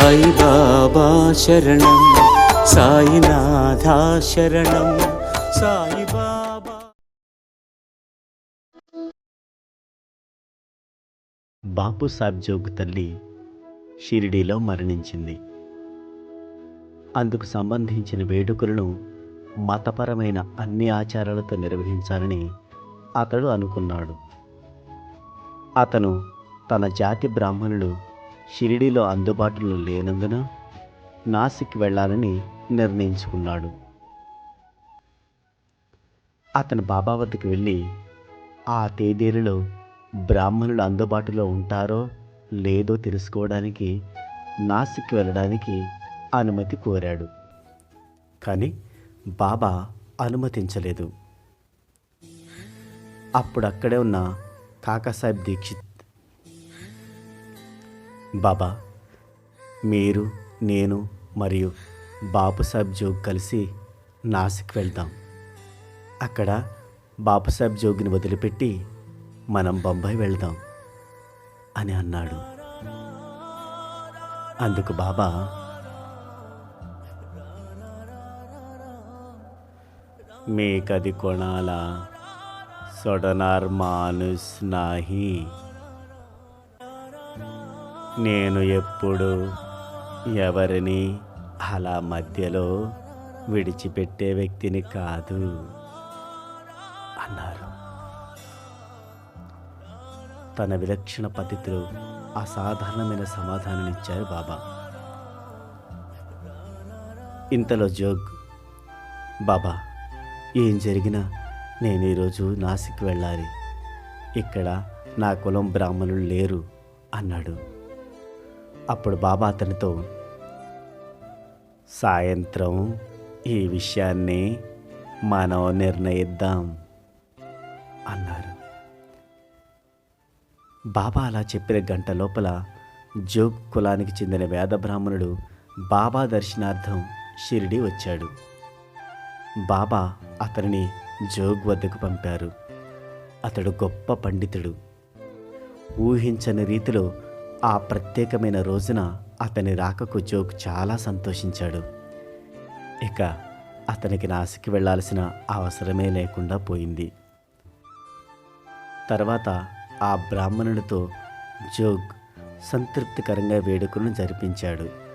సాయి బాబా శరణం సాయినాథా శరణం సాయి బాపు సాబ్ జోగ్ తల్లి షిరిడీలో మరణించింది. అందుకు సంబంధించిన వేడుకలను మతపరమైన అన్ని ఆచారాలతో నిర్వహించాలని అతడు అనుకున్నాడు. అతను తన జాతి బ్రాహ్మణులు షిరిడీలో అందుబాటులో లేనందున నాసిక్ వెళ్ళాలని నిర్ణయించుకున్నాడు. అతను బాబా వద్దకు వెళ్ళి ఆ తేదీలలో బ్రాహ్మణులు అందుబాటులో ఉంటారో లేదో తెలుసుకోవడానికి నాసిక్ వెళ్ళడానికి అనుమతి కోరాడు. కానీ బాబా అనుమతించలేదు. అప్పుడు అక్కడే ఉన్న కాకాసాహెబ్ దీక్షిత్ బాబా మీరు నేను మరియు బాపు సాహెబ్ జోగ్ కలిసి నాసిక్ వెళ్దాం అక్కడ బాపు సాహెబ్ జోగిని వదిలిపెట్టి మనం బొంబాయి వెళ్దాం అని అన్నాడు. అందుకు బాబా మీకది కొనాలా? సొడనార్ మానుస్ నాహి. నేను ఎప్పుడు ఎవరిని అలా మధ్యలో విడిచిపెట్టే వ్యక్తిని కాదు అన్నారు. తన విలక్షణ పద్ధతిలో అసాధారణమైన సమాధానం ఇచ్చారు బాబా. ఇంతలో జోగ్ బాబా ఏం జరిగినా నేను ఈరోజు నాసిక్ వెళ్ళాలి. ఇక్కడ నా కులం బ్రాహ్మణులు లేరు అన్నాడు. అప్పుడు బాబా అతనితో సాయంత్రం ఈ విషయాన్ని మనం నిర్ణయిద్దాం అన్నారు. బాబా అలా చెప్పిన గంట లోపల జోగ్ కులానికి చెందిన వేద బ్రాహ్మణుడు బాబా దర్శనార్థం షిరిడి వచ్చాడు. బాబా అతనిని జోగ్ వద్దకు పంపారు. అతడు గొప్ప పండితుడు. ఊహించని రీతిలో ఆ ప్రత్యేకమైన రోజున అతని రాకకు జోక్ చాలా సంతోషించాడు. ఇక అతనికి నాసికి వెళ్ళాల్సిన అవసరమే లేకుండా పోయింది. తర్వాత ఆ బ్రాహ్మణుడితో జోగ్ సంతృప్తికరంగా వేడుకను జరిపించాడు.